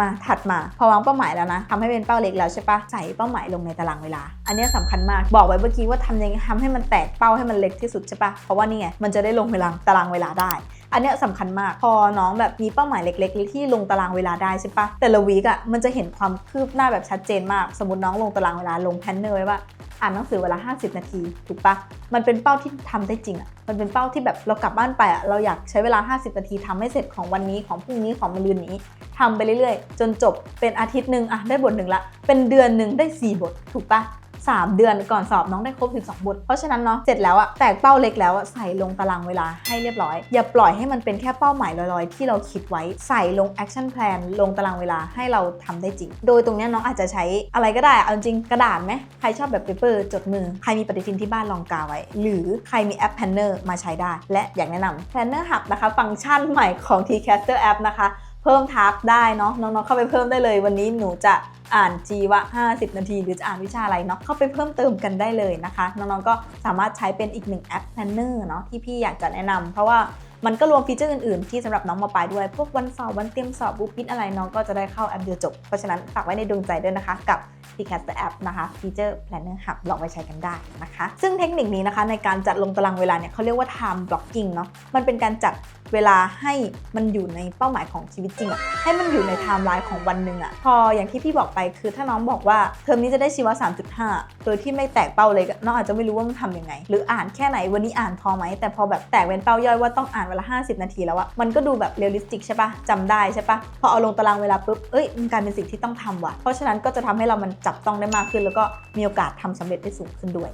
มาถัดมาพอวางเป้าหมายแล้วนะทำให้เป็นเป้าเล็กแล้วใช่ปะใส่เป้าหมายลงในตารางเวลา อันนี้ยสำคัญมากบอกไว้เมื่อกี้ว่าทำยังไงทำให้มันแตกเป้าให้มันเล็กที่สุดใช่ปะเพราะว่านี่ไงมันจะได้ลงเวลาตารางเวลาได้ อันนี้ยสำคัญมากพอน้องแบบมีเป้าหมายเล็ก ๆ ที่ลงตารางเวลาได้ใช่ปะแต่ละวีกอะมันจะเห็นความคืบหน้าแบบชัดเจนมาก สมมติน้องลงตารางเวลาลงแพนเนอร์ไว้ว่า อ่านหนังสือเวลา 50 นาที ถูกปะมันเป็นเป้าที่ทำได้จริงอะมันเป็นเป้าที่แบบเรากลับบ้านไปอะเราอยากใช้เวลา 50 นาทีทำให้เสร็จของวันนี้ของพรุ่งนี้ของมะรืนนี้ทำไปเรื่อยๆ จนจบเป็นอาทิตย์หนึ่งอะได้บทหนึ่งละ เป็นเดือนหนึ่งได้ 4 บท ถูกปะ สามเดือนก่อนสอบน้องได้ครบ 12 บท เพราะฉะนั้นเนาะเสร็จแล้วอะแตกเป้าเล็กแล้วอะใส่ลงตารางเวลาให้เรียบร้อย อย่าปล่อยให้มันเป็นแค่เป้าหมายลอยๆ ที่เราคิดไว้ใส่ลง action plan ลงตารางเวลาให้เราทำได้จริง โดยตรงเนี้ยน้องอาจจะใช้อะไรก็ได้เอาจริงกระดาษไหมใครชอบแบบเปเปอร์จดมือใครมีปฏิทินที่บ้านลองกาไว้ หรือใครมีแอป Planner มาใช้ได้ และอยากแนะนำ Planner Hub นะคะ ฟังก์ชันใหม่ของ Tcaster App นะคะ เพิ่มทักได้เนาะน้องๆเข้าไปเพิ่มได้เลย วันนี้หนูจะอ่านจีวะ 50 นาที หรือจะอ่านวิชาอะไรเนาะเข้าไปเพิ่มเติมกันได้เลยนะคะ น้องๆก็สามารถใช้เป็นอีกหนึ่งแอปแพลนเนอร์เนาะที่พี่อยากจะแนะนำเพราะว่ามันก็รวมฟีเจอร์อื่นๆ ที่สำหรับน้องมาปลายด้วย พวกวันสอบวันเตรียมสอบบุ๊ปิทอะไรน้องก็จะได้เข้าแอปเดียวจบเพราะฉะนั้นฝากไว้ในดวงใจด้วยนะคะกับ t c a s t App นะคะฟีเจอร์ Planner Hub ลองไปใช้กันได้นะคะ ซึ่งเทคนิคนี้นะคะในการจัดลงตารางเวลาเนี่ยเขาเรียกว่า time blocking เนาะมันเป็นการจัดเวลาให้มันอยู่ในเป้าหมายของชีวิตจริงอะให้มันอยู่ในไทม์ไลน์ของวันหนึ่งอะพออย่างที่พี่บอกไปคือถ้าน้องบอกว่าเทอมนี้จะได้ชีวะ 3.5 โดยที่ไม่แตกเป้าเลยน้องอาจจะไม่รู้ว่ามันทำยังไง หรืออ่านแค่ไหนวันนี้อ่านพอไหม แต่พอแบบแตกเป็นเป้าย่อยว่าต้องอ่านเวลา 50 นาทีแล้วอะมันก็ดูแบบเรียลลิสติกใช่ปะจำได้ใช่ปะพอเอาลงตารางเวลาปุ๊บเอ้ยมันกลายเป็นสิ่งที่ต้องทำว่ะเพราะฉะนั้นก็จะทำให้เรามันจับต้องได้มากขึ้น แล้วก็มีโอกาสทำสำเร็จได้สูงขึ้นด้วย